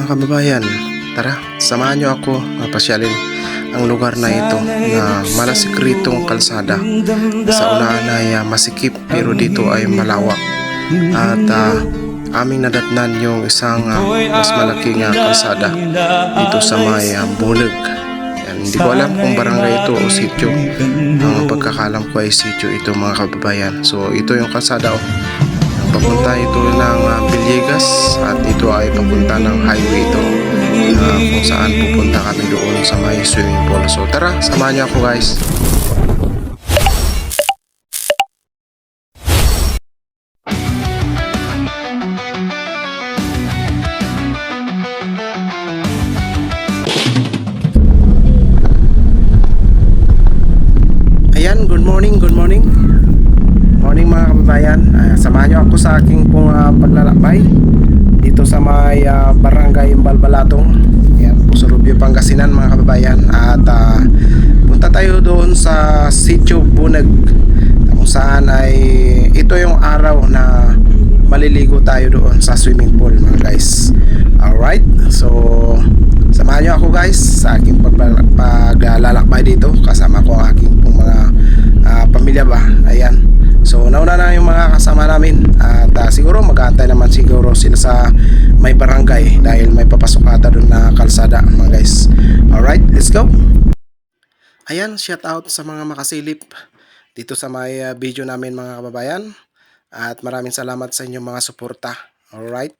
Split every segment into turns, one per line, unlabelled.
Mga kababayan, tara, samahan niyo ako pasyalin ang lugar na ito na malasikritong kalsada. Sa unahan ay ah, masikip pero dito ay malawak. At ah, aming nadatnan yung isang ah, mas malaking ah, kalsada dito sa may uh, Bulag. Yan, hindi ko alam kung barangay ito o sityo. Ang pagkakalam ko ay sityo ito mga kababayan. So ito yung kalsada oh. Papunta ito ng uh, Villegas at ito ay papunta ng highway ito na kung saan pupunta kami doon sa may swimming pool. So tara, samahan niyo ako guys. Kababayan. Ah, samahan niyo ako sa aking pong ah, paglalakbay dito sa may ah, barangay Balbalatong. Ayan, Pusurubyo, Pangasinan mga kababayan. At ah, punta tayo doon sa Sitio Bunag na kung saan ay ito yung araw na maliligo tayo doon sa swimming pool mga guys. Alright, so samahan niyo ako guys sa aking pagla- paglalakbay dito kasama ko ang aking pong mga ah, pamilya ba. Ayan. So nauna na yung mga kasama namin at ah, siguro mag-aantay naman siguro sila sa may barangay dahil may papasok ata doon na kalsada mga guys. Alright, let's go. Ayan, shout out sa mga makasilip dito sa may ah, video namin mga kababayan. At maraming salamat sa inyong mga suporta. Alright.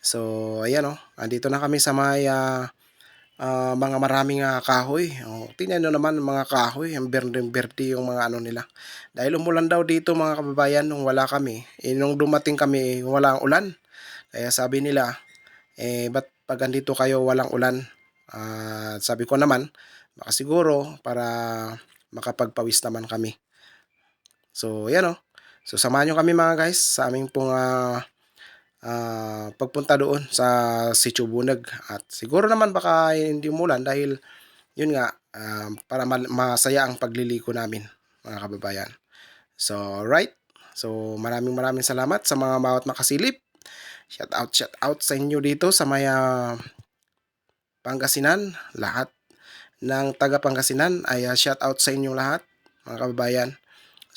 So, ayan o. andito na kami sa may ah, ah, mga maraming ah, kahoy. O, tingnan nyo naman mga kahoy. Ang berde-berde yung mga ano nila. Dahil umulan daw dito mga kababayan nung wala kami. Eh, nung dumating kami, walang ulan. Kaya sabi nila, eh, ba't pag andito kayo walang ulan? Ah, sabi ko naman, baka siguro para makapagpawis naman kami. So, yan o. So, samahan nyo kami mga guys sa aming pong ah, ah, pagpunta doon sa Sitio Bunag. At siguro naman baka hindi umulan dahil yun nga, ah, para masaya ang pagliliko namin mga kababayan. So, right. So, maraming maraming salamat sa mga bawat makasilip. Shout out, shout out sa inyo dito sa may ah, Pangasinan. Lahat ng taga Pangasinan ay ah, shout out sa inyong lahat mga kababayan.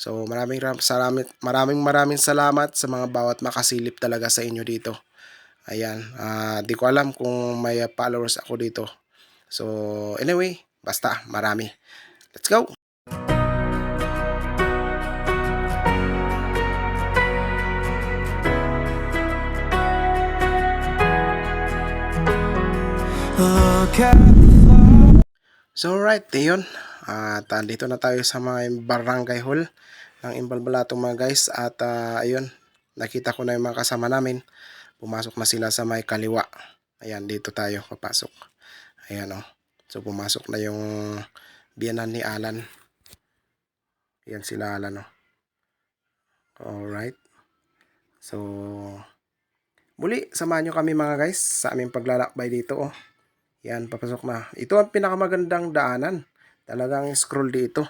So maraming ram- salamat, maraming maraming salamat sa mga bawat makasilip talaga sa inyo dito. Ayan, ah, di ko alam kung may followers ako dito. So anyway, basta marami. Let's go. So right, yun. At andito na tayo sa mga barangay hall ng Imbalbalato mga guys. At ah, ayun, nakita ko na yung mga kasama namin. Pumasok na sila sa may kaliwa. Ayan, dito tayo papasok. Ayan oh. So pumasok na yung biyanan ni Alan. Ayan sila Alan oh. Alright. So, muli, samahan nyo kami mga guys sa aming paglalakbay dito oh. Yan, papasok na. Ito ang pinakamagandang daanan. Talagang scroll dito.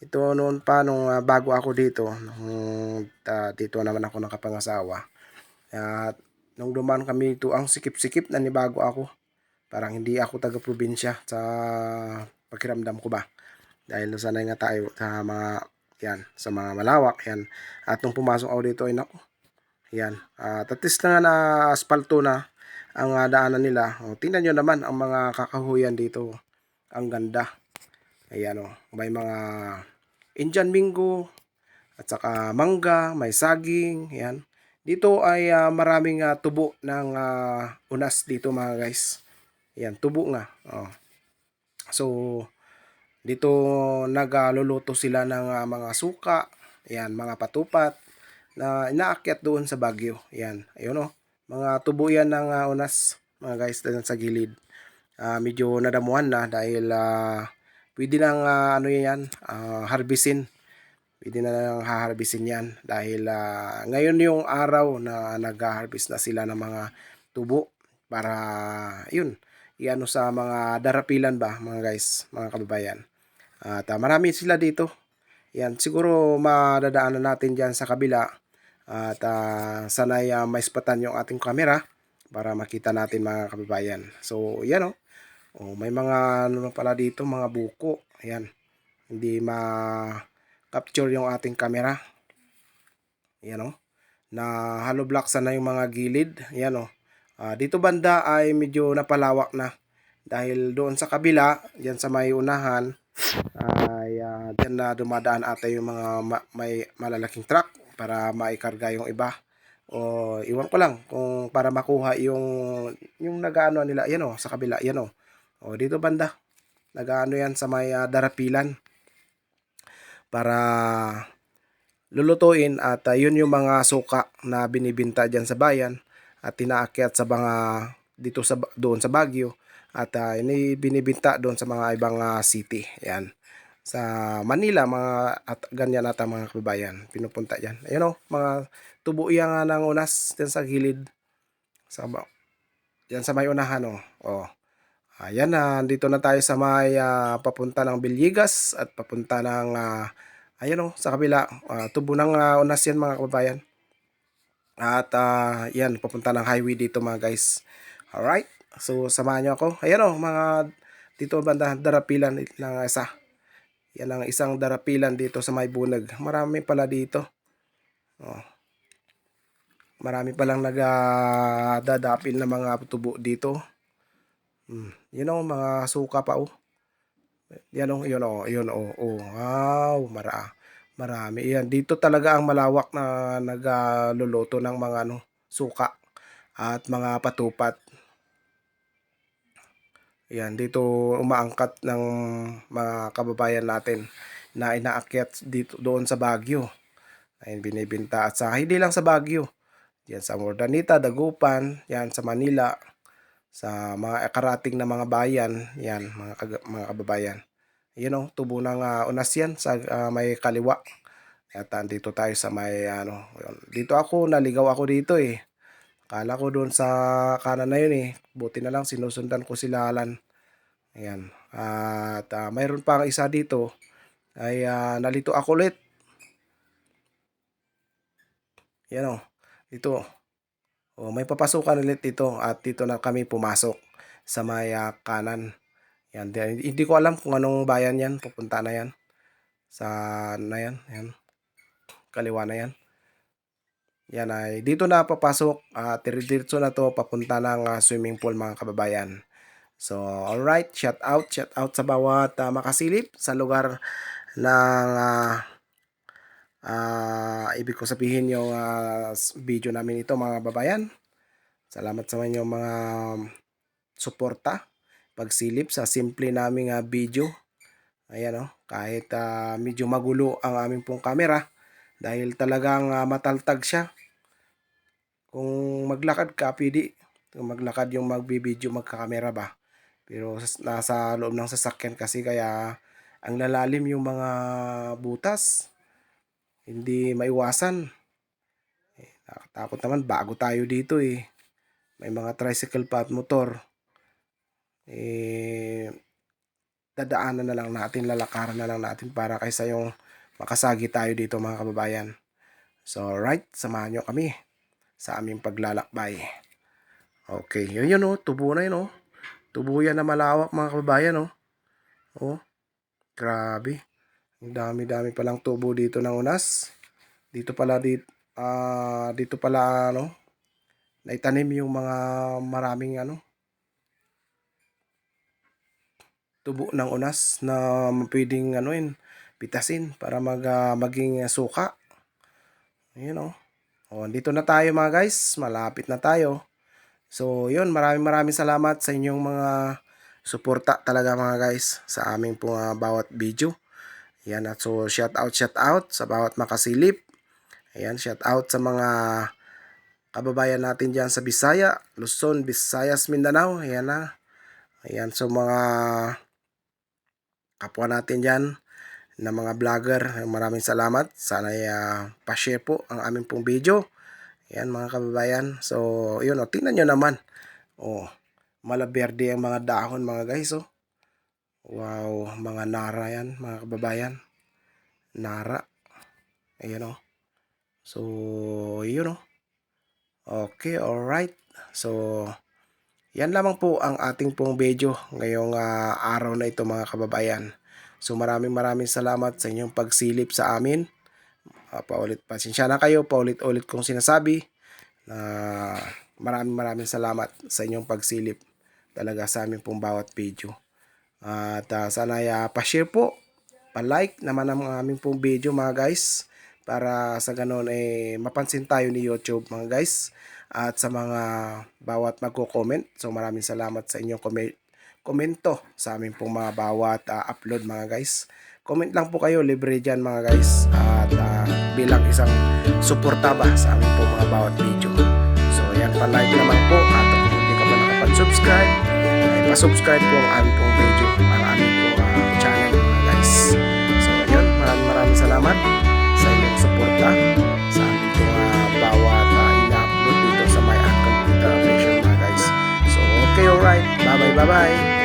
Ito noon pa nung ah, bago ako dito, nung ah, dito naman ako nakapangasawa. At nung dumaan kami dito, ang sikip-sikip na ni bago ako. Parang hindi ako taga-probinsya sa pakiramdam ko ba. Dahil sanay nga tayo sa mga yan, sa mga malawak yan. At nung pumasok ako dito ay nako. Yan. At at least na nga na asfalto na ang ah, daanan nila. O, tingnan nyo naman ang mga kakahuyan dito. Ang ganda. Ayan o. May mga Indian Mingo at saka mangga, may saging. Ayan. Dito ay ah, maraming ah, tubo ng ah, unas dito mga guys. Ayan, tubo nga. Oh. So, dito nagaluluto sila ng ah, mga suka, ayan, mga patupat na inaakyat doon sa Baguio. Ayan, ayun oh. Mga tubo yan ng ah, unas, mga guys, dyan sa gilid. Ah, medyo nadamuhan na dahil ah, pwede nang ah, ano yan, ah, harbisin. Pwede na nang haharbisin yan dahil ah, ngayon yung araw na nag-harvest na sila ng mga tubo para yun, iano sa mga darapilan ba mga guys, mga kababayan. At ah, marami sila dito. Yan, siguro madadaanan natin diyan sa kabila. At ah, sanay uh, maispatan yung ating camera para makita natin mga kababayan. So, yan oh. Oh may mga ano pala dito, mga buko. Ayan. Hindi ma-capture yung ating camera. Ayan oh. Na hollow blocks na yung mga gilid. Ayan oh. Ah, dito banda ay medyo napalawak na. Dahil doon sa kabila, diyan sa may unahan, ay uh, diyan na dumadaan ata yung mga ma- may malalaking truck para maikarga yung iba o iwan ko lang kung para makuha yung yung nagaano nila yan o sa kabila yan o o dito banda. Nagaano yan sa may uh, darapilan. Para lulutuin at uh, yun yung mga suka na binibinta diyan sa bayan at tinaakyat sa mga dito sa doon sa Baguio at uh, ini binibinta doon sa mga ibang uh, city. Yan sa Manila mga at ganyan ata mga kababayan pinupunta diyan ayun oh mga tubo iya nga ng unas din sa gilid. Sa yan sa may unahan oh oh ayan na dito na tayo sa may uh, papunta ng Bilyigas at papunta ng uh, ayan oh sa kabila uh, tubo ng uh, unas yan mga kababayan at uh, yan papunta ng highway dito mga guys alright so samahan nyo ako ayan oh mga dito banda darapilan ng isa yan ang isang darapilan dito sa may bunag. Marami pala dito. Oh. Marami palang nagadadapil na mga tubo dito. Hmm. Yun o, mga suka pa o. Yan o, yun o, yun o. Oh, wow, mara, marami. Yan, dito talaga ang malawak na nagluluto ng mga ano, suka at mga patupat. Yan, dito umaangkat ng mga kababayan natin na inaakyat dito doon sa Baguio. Ayun, binibinta at sa hindi lang sa Baguio. Yan sa Mordanita, Dagupan, yan sa Manila, sa mga karating na mga bayan, yan mga, mga kababayan. Yun know, tubo ng uh, unas yan sa uh, may kaliwa. At dito tayo sa may ano, yun. dito ako, naligaw ako dito eh. Kala ko doon sa kanan na yun eh. Buti na lang sinusundan ko si Lalan. Ayan. At uh, mayroon pa isa dito. Ay uh, nalito ako ulit. Yan o. Dito. O, oh, may papasukan ulit dito. At dito na kami pumasok sa may uh, kanan. Yan. Hindi ko alam kung anong bayan yan. Pupunta na yan. Sa na yan. Yan. Kaliwa na yan. Yan ay dito na papasok uh, diretso na to papunta ng uh, swimming pool mga kababayan. So alright, shout out, shout out sa bawat uh, makasilip sa lugar ng uh, uh, ibig ko sabihin yung uh, video namin ito mga kababayan. Salamat sa inyong mga suporta, pagsilip sa simple naming uh, video. Ayan oh, kahit uh, medyo magulo ang aming pong camera dahil talagang uh, mataltag siya kung maglakad ka, pwede. Kung maglakad yung magbibideo, magkakamera ba. Pero nasa loob ng sasakyan kasi kaya ang lalalim yung mga butas. Hindi maiwasan. Eh, nakatakot naman, bago tayo dito eh. May mga tricycle pa at motor. Eh, dadaanan na lang natin, lalakaran na lang natin para kaysa yung makasagi tayo dito mga kababayan. So, right, samahan nyo kami sa aming paglalakbay. Okay, yun yun oh, tubo na yun oh. Tubo yan na malawak mga kababayan oh. Oh, grabe. Ang dami-dami palang tubo dito ng unas. Dito pala dito, uh, dito pala ano, naitanim yung mga maraming ano, tubo ng unas na pwedeng ano yun, pitasin para mag, uh, maging suka. Ayun oh. O, dito na tayo mga guys. Malapit na tayo. So, yun. Maraming maraming salamat sa inyong mga suporta talaga mga guys sa aming pong uh, bawat video. Yan at so shout out shout out sa bawat makasilip. Ayan, shout out sa mga kababayan natin diyan sa Bisaya, Luzon, Visayas, Mindanao. Ayan na. Ayan, so mga kapwa natin diyan na mga vlogger. Maraming salamat. Sana uh, pa-share po ang aming pong video. Yan mga kababayan. So, yun. Oh, tingnan nyo naman. Oh, malaberde ang mga dahon mga guys. Oh. Wow, mga nara yan mga kababayan. Nara. Ayan o. Oh. So, yun o. Oh. Okay, alright. So, yan lamang po ang ating pong video ngayong ah, araw na ito mga kababayan. So maraming maraming salamat sa inyong pagsilip sa amin. Ah, paulit pasensya na kayo, paulit-ulit kong sinasabi na maraming maraming salamat sa inyong pagsilip talaga sa amin pong bawat video. At ah, sana ay ah, pa-share po, pa-like naman ang aming pong video mga guys para sa ganon eh mapansin tayo ni YouTube mga guys at sa mga bawat magko-comment. So maraming salamat sa inyong comment komento sa aming pong mga bawat ah, upload mga guys. Comment lang po kayo, libre dyan mga guys. At ah, bilang isang suporta ba sa aming pong mga bawat video. So yan pa like naman po at kung hindi ka pa nakapag-subscribe, ay pa-subscribe po ang aming pong video, 拜拜。